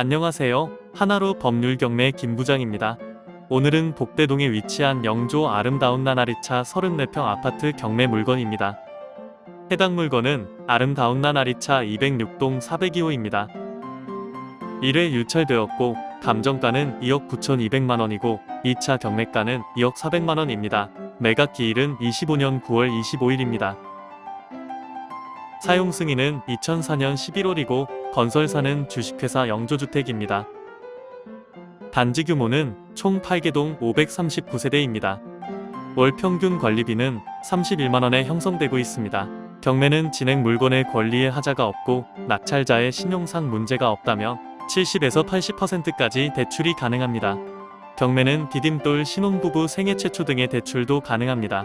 안녕하세요. 하나로 법률 경매 김 부장입니다. 오늘은 복대동에 위치한 영조 아름다운 나나리차 34평 아파트 경매 물건입니다. 해당 물건은 아름다운 나나리차 206동 402호입니다. 1회 유찰되었고 감정가는 2억 9,200만 원이고 2차 경매가는 2억 400만 원입니다. 매각 기일은 25년 9월 25일입니다. 사용 승인은 2004년 11월이고 건설사는 주식회사 영조주택입니다. 단지 규모는 총 8개동 539세대입니다. 월 평균 관리비는 31만원에 형성되고 있습니다. 경매는 진행 물건의 권리에 하자가 없고 낙찰자의 신용상 문제가 없다면 70에서 80%까지 대출이 가능합니다. 경매는 디딤돌 신혼부부 생애 최초 등의 대출도 가능합니다.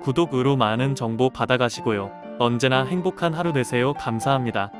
구독으로 많은 정보 받아가시고요. 언제나 행복한 하루 되세요. 감사합니다.